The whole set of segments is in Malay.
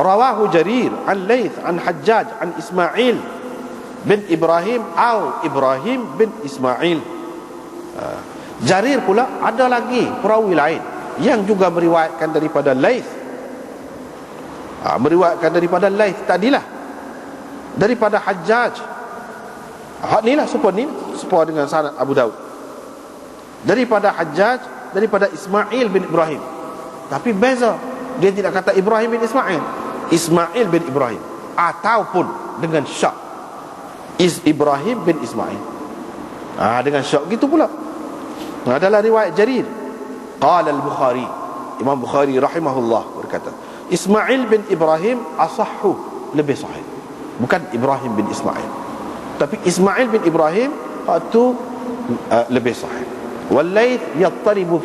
rawahu jarir an laith an hajjaj an ismail bin ibrahim au ibrahim bin ismail. Uh, jarir pula ada lagi perawi lain yang juga meriwayatkan daripada laith uh, meriwayatkan daripada laith tadilah. Daripada hajjaj. Hak ni lah serupa ni serupa dengan sanad Abu Daud. Daripada hajjaj daripada Ismail bin Ibrahim. Tapi beza dia tidak kata Ibrahim bin Ismail Ismail bin Ibrahim ataupun dengan syak Is Ibrahim bin Ismail. Ha, dengan syak gitu pula. Adalah riwayat Jarir. Qala al-Bukhari. Imam Bukhari rahimahullah berkata Ismail bin Ibrahim asahhu lebih sahih. Bukan Ibrahim bin Ismail. Tapi Ismail bin Ibrahim itu uh, lebih sahih. Walaith yattaribu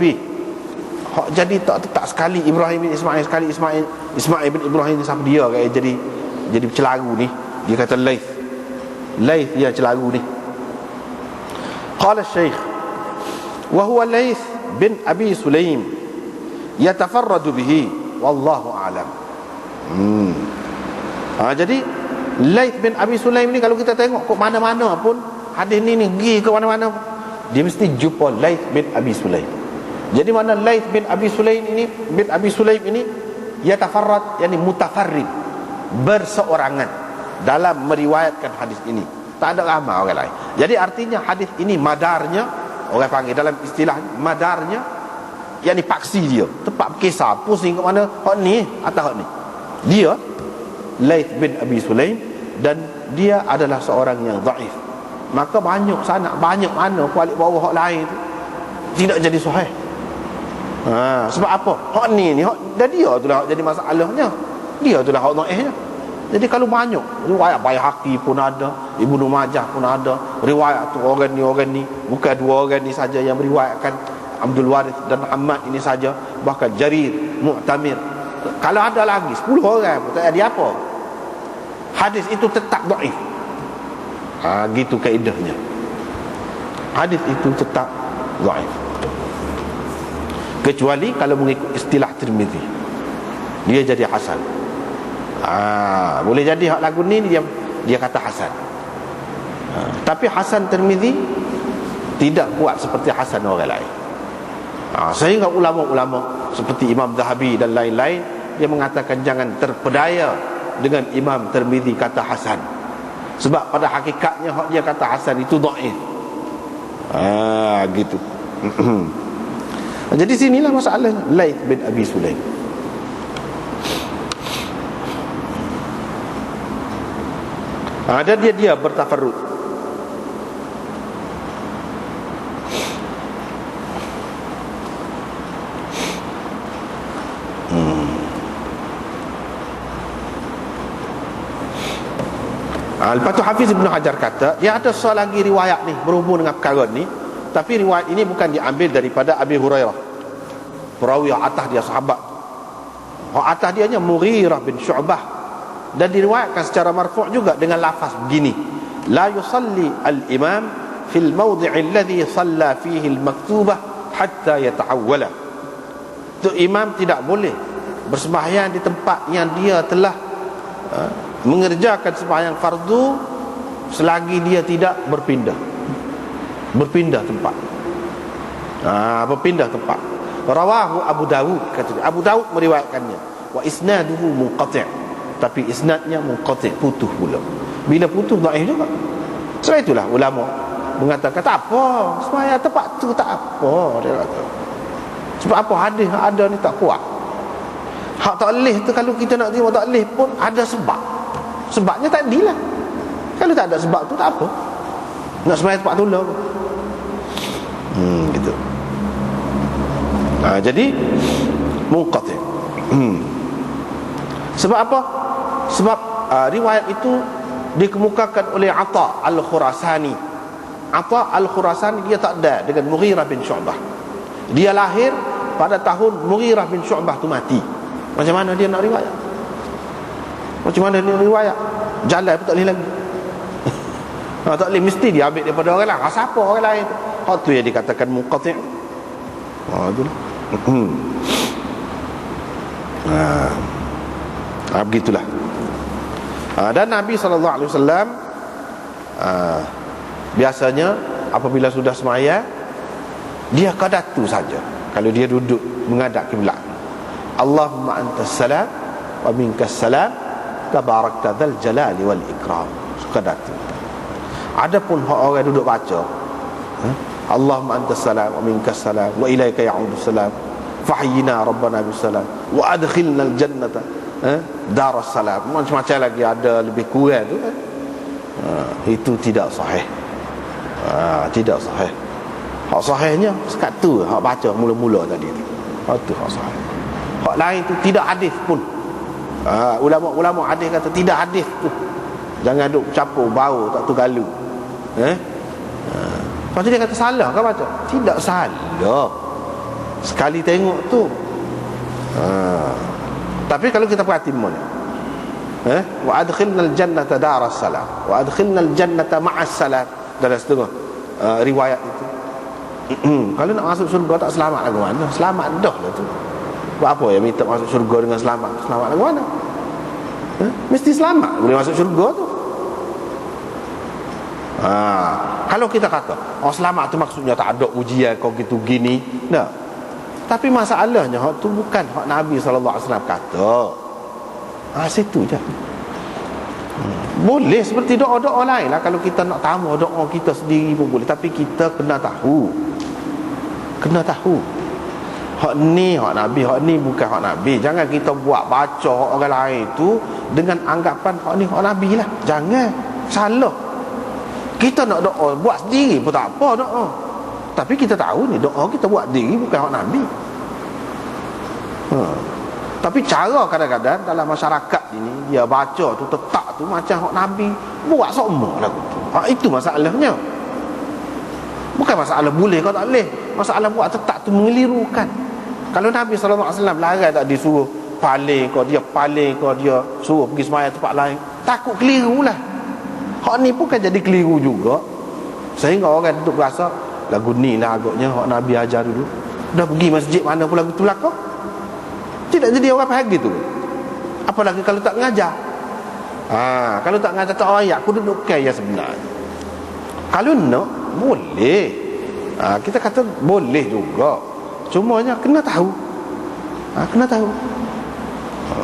fi jadi tak tak sekali. Ibrahim bin Ismail sekali. Ismail Ismail bin Ibrahim siapa dia? Kayak jadi jadi celaru ni. Dia kata laith. Laith dia celaru ni. Qala syekh wa huwa laith bin abi sulaim. Yatafarradu bihi. Wallahu alam. Hmm. Ha, jadi Laith bin Abi Sulaim ni kalau kita tengok kok mana-mana pun hadis ni ni pergi ke mana-mana dia mesti jumpa Laith bin Abi Sulaim. Jadi mana Laith bin Abi Sulaim ini bin Abi Sulaim ini ia tafarrad yakni mutafarrid berseorangan dalam meriwayatkan hadis ini. Tak ada ramai orang lain. Jadi artinya hadis ini madarnya orang panggil dalam istilah madarnya yakni paksi dia. Tempat kisah pusing ke mana hak ni atau hak ni. Dia Laith bin Abi Sulaim dan dia adalah seorang yang dhaif. Maka banyak sana banyak mana kuali bawah hak lain tidak jadi sahih. Ha, sebab apa? Hak ni ni hak dan dia itulah hak jadi masalahnya. Dia itulah hak dhaifnya. Jadi kalau banyak riwayat Baihaqi pun ada, Ibnu Majah pun ada, riwayat tu orang ni orang ni, bukan dua orang ni saja yang meriwayatkan Abdul Warith dan Ahmad ini saja, bahkan Jarir, Mu'tamir. Kalau ada lagi 10 orang pun tak ada apa hadis itu tetap dhaif ha gitu kaedahnya hadis itu tetap dhaif kecuali kalau mengikut istilah Tirmizi dia jadi hasan ha boleh jadi hak lagu ni dia dia kata hasan ha, tapi hasan Tirmizi tidak kuat seperti hasan orang lain ha, sehingga ulama-ulama seperti Imam Zahabi dan lain-lain dia mengatakan jangan terpedaya dengan Imam Tirmizi kata Hasan. Sebab pada hakikatnya hak dia kata Hasan itu dhaif. Ah gitu. Jadi sinilah masalah. Laith bin Abi Sulaim. Ada dia dia bertafarrud. Ha, lepas tu Hafiz Ibn Hajar kata Dia ada soal lagi riwayat ni Berhubung dengan perkara ni Tapi riwayat ini bukan diambil daripada Abi Hurairah. Perawi atas dia sahabat. Hak atas dia nya Mughirah bin Syu'bah. Dan diriwayatkan secara marfu' juga Dengan lafaz begini. La yusalli al-imam Fil mawdi'i alladhi salla fihi al-maktubah Hatta yata'awwala. Itu imam tidak boleh Bersembahyang di tempat yang dia telah ha, mengerjakan sembahyang fardu selagi dia tidak berpindah berpindah tempat. Ha, berpindah tempat. Rawahu Abu Dawud kata dia. Abu Dawud meriwayatkannya. Wa isnaduhu munqati' tapi isnadnya munqati' putus pula. Bila putus dhaif juga. Sebab itulah ulama mengatakan tak apa sembahyang tempat tu tak apa dia kata. Sebab apa hadis ada ni tak kuat. Hak tak leh tu kalau kita nak terima tak leh pun ada sebab. Sebabnya tak lah Kalau tak ada sebab tu tak apa. Nak semayang tempat tu lah Hmm gitu. Ha, Jadi Mungkati hmm. Sebab apa? Sebab uh, riwayat itu Dikemukakan oleh Atta Al-Khurasani. Atta Al-Khurasani dia tak ada Dengan Mughirah bin Syu'bah. Dia lahir pada tahun Mughirah bin Syu'bah tu mati. Macam mana dia nak riwayat? Macam mana ni riwayat? Jalan pun tak boleh lagi. Ha, Tak boleh. Mesti dia ambil daripada orang lain. Ha, Siapa orang lain? tu Hak tu yang dikatakan muqati' Ha tu lah. Hmm. ha. begitulah. Ha, dan Nabi SAW ha, biasanya apabila sudah semaya dia kadatu saja. Kalau dia duduk menghadap kiblat. Allahumma antas salam wa minkas salam tabarakta dzal jalali wal ikram. Kadatu adapun orang duduk baca ha? Antas salam wa ilaika ya'udus salam. Fahyina rabbana salam. Wa adkhilna al jannata eh? daras salam macam-macam lagi ada lebih kurang tu eh? ha, itu tidak sahih. Ha, tidak sahih. Hak sahihnya sekat tu hak baca mula-mula tadi tu. Hak tu hak sahih. Hak lain tu tidak hadis pun. Ha, ulama-ulama hadis kata tidak hadis tu. Jangan duk campur bau tak tu galu eh. Lepas tu dia kata salah kan baca Tidak salah. Sekali tengok tu. Ha. Tapi kalau kita perhati mana eh? Wa adkhilna al-jannata daras salam Wa adkhilna al-jannata ma'as salam Dalam setengah uh, riwayat itu. Kalau nak masuk surga tak selamat lagu mana? Selamat dah lah tu. Buat apa ya minta masuk surga dengan selamat? Selamat lagu mana? Eh? Mesti selamat boleh masuk surga tu. Ha, kalau kita kata oh selamat tu maksudnya tak ada ujian kau gitu gini. Nah. Tapi masalahnya hak tu bukan hak Nabi sallallahu alaihi wasallam kata. Ha situ je. Hmm. boleh seperti doa-doa lain lah. Kalau kita nak tamu doa kita sendiri pun boleh. Tapi kita kena tahu. Kena tahu. Hak ni hak Nabi hak ni bukan hak Nabi. Jangan kita buat baca orang lain tu dengan anggapan hak ni hak Nabi lah. Jangan. Salah kita nak doa buat sendiri pun tak apa doa. Tapi kita tahu ni doa kita buat sendiri bukan hak Nabi. Ha. Tapi cara kadang-kadang dalam masyarakat ini dia baca tu tetap tu macam hak Nabi buat semua lagu tu. Ha, itu masalahnya. Bukan masalah boleh kau tak boleh. Masalah buat tetap tu mengelirukan. Kalau Nabi SAW larang tak disuruh paling kau dia paling kau dia suruh pergi semayang tempat lain takut keliru lah Hak ni pun kan jadi keliru juga. Sehingga orang duduk rasa Lagu ni lah agaknya Hak Nabi ajar dulu. Dah pergi masjid mana pun lagu tu lah Tidak jadi orang faham gitu. Apalagi kalau tak ngajar ha, Kalau tak ngajar tak ayat Aku duduk kaya sebenarnya Kalau nak Boleh. Ha, Kita kata boleh juga. Cumanya kena tahu. Ha, Kena tahu. Ha.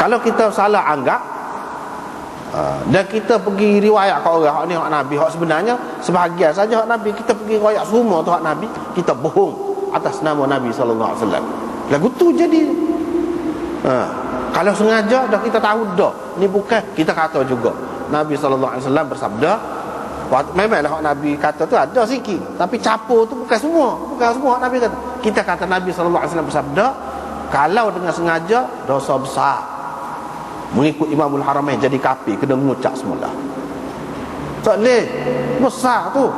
Kalau kita salah anggap Ha, dan kita pergi riwayat kat orang hak ni hak nabi. Hak sebenarnya sebahagian saja hak nabi. Kita pergi riwayat semua tu hak nabi kita bohong atas nama nabi sallallahu alaihi wasallam. Lagu tu jadi ha, kalau sengaja dah kita tahu dah ni bukan kita kata juga nabi sallallahu alaihi wasallam bersabda memanglah hak nabi kata tu ada sikit tapi capur tu bukan semua bukan semua hak nabi kata. Kita kata nabi wasallam bersabda kalau dengan sengaja dosa besar mengikut Imamul Haramain jadi kapi kena mengucap semula. Tak boleh besar tu.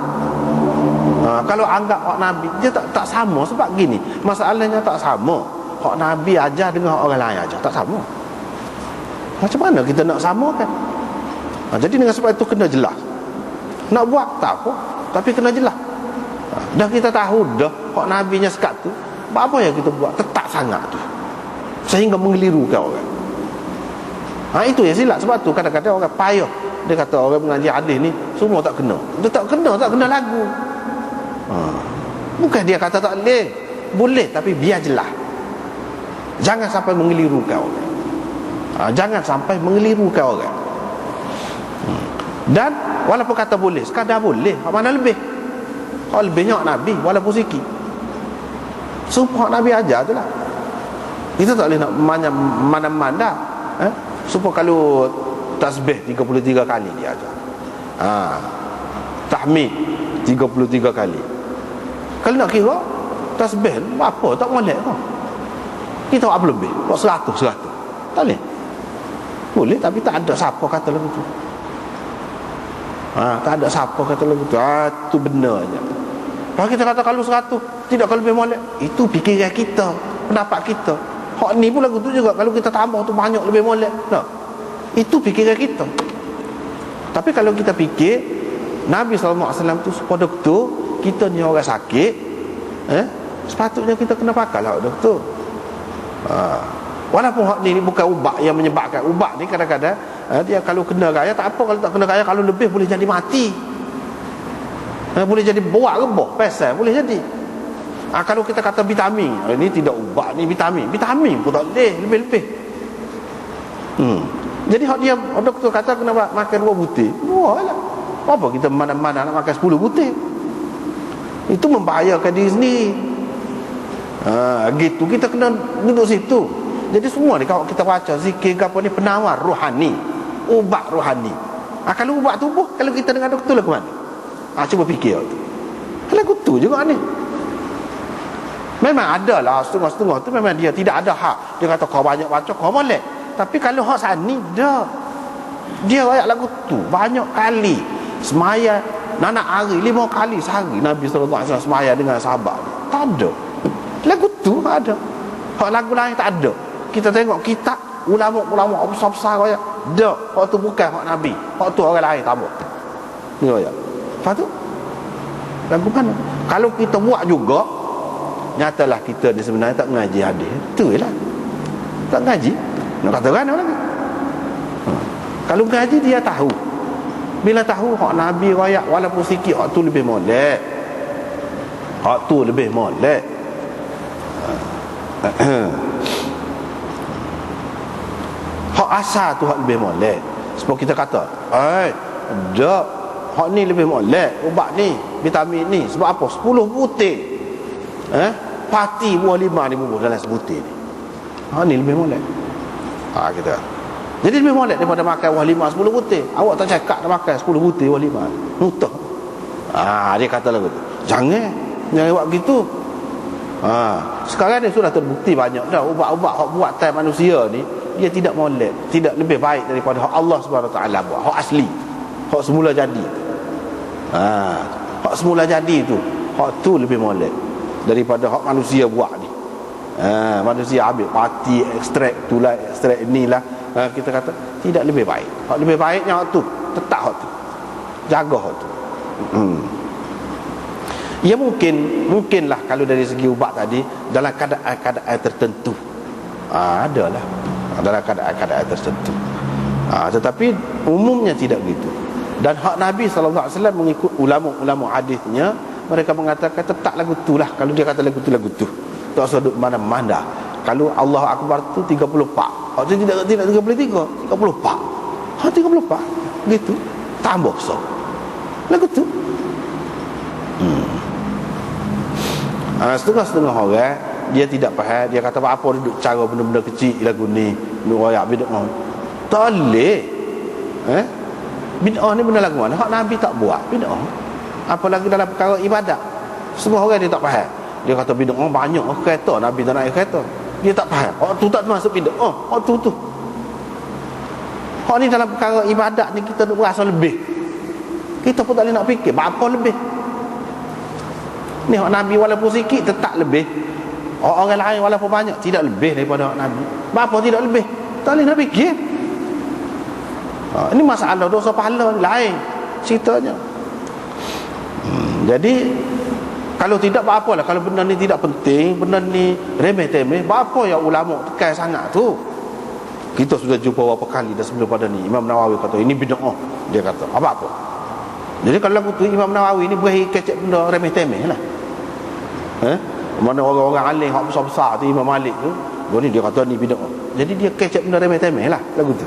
Ha, kalau anggap hak Nabi dia tak tak sama sebab gini. Masalahnya tak sama. Hak Nabi ajar dengan orang lain ajar. Tak sama. Macam mana kita nak samakan? Ha, jadi dengan sebab itu kena jelas. Nak buat tak apa tapi kena jelas. Ha, dah kita tahu dah hak Nabi nya sekat tu apa yang kita buat? Tetap sangat tu. Sehingga mengelirukan orang Ha itu yang silap sebab tu kadang-kadang orang payah. Dia kata orang mengaji hadis ni semua tak kena. Dia tak kena, tak kena lagu. Ha. Bukan dia kata tak boleh. Boleh tapi biar jelas. Jangan sampai mengelirukan orang. Ha, jangan sampai mengelirukan orang. Hmm. Dan walaupun kata boleh, sekadar boleh. Mana lebih? Kalau lebihnya Nabi walaupun sikit. Sumpah Nabi ajar tu lah. Kita tak boleh nak mana-mana. Eh? Supaya kalau tasbih 33 kali dia ajar. Ha. tahmid 33 kali. Kalau nak kira tasbih apa? Tak molek kau. Kita apa lebih? Kau seratus seratus tak boleh? Boleh tapi tak ada siapa kata lagu tu. Ha, tak ada siapa kata lagu tu. Ha, tu benarnya kalau kita kata kalau seratus tidak kalau lebih molek. Itu fikiran kita pendapat kita Hak ni pun lagu tu juga Kalau kita tambah tu banyak lebih molek no. Itu fikiran kita Tapi kalau kita fikir Nabi SAW tu pada tu Kita ni orang sakit eh? Sepatutnya kita kena pakai lah doktor ha. Walaupun hak ni, ni bukan ubat yang menyebabkan Ubat ni kadang-kadang ha, Dia kalau kena gaya tak apa Kalau tak kena gaya Kalau lebih boleh jadi mati ha, Boleh jadi buat reboh Pesal boleh jadi ha, Kalau kita kata vitamin Ini tidak ubat ni vitamin Vitamin pun tak boleh Lebih-lebih hmm. Jadi hak dia Doktor kata kena makan dua butir Dua lah Apa kita mana-mana nak makan sepuluh butir Itu membahayakan diri sendiri Ha, gitu kita kena duduk situ jadi semua ni kalau kita baca zikir apa ni penawar rohani, ubat rohani. Ha, kalau ubat tubuh, kalau kita dengan doktor lah ke mana? Ha, cuba fikir tu. Kalau tu juga ni. Memang ada lah setengah-setengah tu memang dia tidak ada hak. Dia kata kau banyak baca, kau boleh. Tapi kalau hak sani, dah. Dia rakyat lagu tu banyak kali. Semaya Nana hari lima kali sehari Nabi SAW semaya dengan sahabat Tak ada Lagu tu ada Hak lagu lain tak ada kita tengok kitab ulama-ulama besar-besar kaya dak hak tu bukan hak nabi hak tu orang lain tak buat ya lepas tu lagu mana kalau kita buat juga nyatalah kita ni sebenarnya tak mengaji hadis. Tu lah. Tak mengaji. Nak kata kan lagi ha. kalau mengaji dia tahu. Bila tahu hak nabi raya walaupun sikit hak tu lebih molek. Hak tu lebih molek. Hak asal tu hak lebih molek. Sebab kita kata Eh Dok Hak ni lebih molek. Ubat ni Vitamin ni. Sebab apa? 10 butir Eh? Pati buah lima ni bubuh dalam sebutir ni. Hak ni lebih molek. Ha kita Jadi lebih molek daripada makan buah lima 10 butir. Awak tak cakap nak makan 10 butir buah lima Nutah Ha dia kata lagu tu. Jangan. Jangan buat begitu. Ha, sekarang ni sudah terbukti banyak dah. Ubat-ubat hak buat time manusia ni dia tidak molek. Tidak lebih baik daripada hak Allah Subhanahu taala buat. Hak asli. Hak semula jadi. Ha hak semula jadi tu hak tu lebih molek daripada hak manusia buat ni. Ha manusia ambil pati ekstrak tu lah ekstrak inilah ha, kita kata tidak lebih baik. Hak lebih baiknya hak tu tetap hak tu. Jaga hak tu. Hmm. Ya mungkin Mungkinlah kalau dari segi ubat tadi Dalam keadaan-keadaan tertentu. Ha, Adalah. Dalam keadaan-keadaan tertentu. Ha, tetapi umumnya tidak begitu. Dan hak Nabi SAW mengikut ulama-ulama hadisnya mereka mengatakan tetap lagu tu lah. Kalau dia kata lagu tu lagu tu. Tak usah duduk mana-mana kalau Allah Akbar tu 34 oh, dia tidak, tidak 33 34 ha, 34 gitu. Tambah so lagu tu. Hmm. ha, setengah-setengah orang dia tidak faham. Dia kata apa duduk cara benda-benda kecil lagu ni? Royak bid'ah tak boleh. Eh? Bid'ah ni benda lagu mana? Hak nabi tak buat bid'ah apalagi dalam perkara ibadat? Semua orang dia tak faham. Dia kata bid'ah banyak kereta nabi tak naik kereta. Dia tak faham. Hak tu tak termasuk bid'ah hak tu tu. Hak ni dalam perkara ibadat ni kita nak berasa lebih. Kita pun tak boleh nak fikir apa lebih? Ni hak nabi walaupun sikit tetap lebih. Orang lain walaupun banyak Tidak lebih daripada Nabi. Bapa tidak lebih? Tak boleh nak fikir. Ha, Ini masalah dosa pahala lain. Ceritanya hmm, Jadi Kalau tidak apa lah. Kalau benda ni tidak penting Benda ni remeh-temeh Apa yang ulama tekan sangat tu? Kita sudah jumpa beberapa kali Dah sebelum pada ni. Imam Nawawi kata Ini bid'ah Dia kata. Apa-apa Jadi kalau tu Imam Nawawi ni Beri kecek benda remeh-temeh lah. Eh? mana orang-orang alim hak besar-besar tu Imam Malik tu ni dia kata ni bid'ah. Jadi dia kecap benda remeh-temeh lah lagu tu.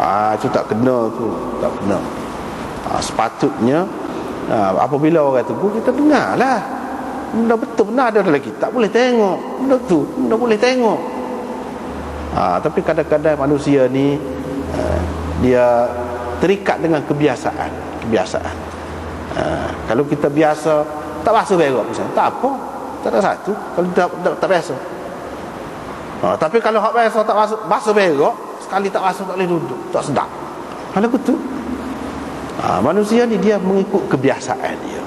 Ah tu tak kena tu tak kena ah, sepatutnya ah, apabila orang tu kita dengar lah benda betul benar ada dalam kitab boleh tengok. Benda tu benda boleh tengok. Ah, tapi kadang-kadang manusia ni dia terikat dengan kebiasaan kebiasaan. Ah, kalau kita biasa tak basuh berak misalnya tak apa tak ada satu. Kalau tak, tak, tak biasa. Ha, tapi kalau hak biasa tak basuh berak sekali tak basuh tak boleh duduk tak sedap. Mana betul ha, manusia ni dia mengikut kebiasaan dia.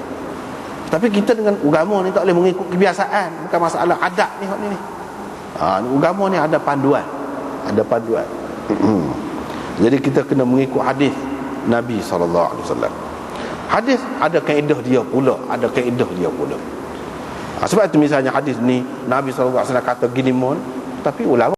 Tapi kita dengan agama ni tak boleh mengikut kebiasaan. Bukan masalah adat ni hak ni ni. Ha, agama ni ada panduan. Ada panduan. Jadi kita kena mengikut hadis Nabi wasallam. Hadis ada kaedah dia pula. Ada kaedah dia pula. Ha, Sebab itu misalnya hadis ni Nabi SAW kata gini mon tapi ulama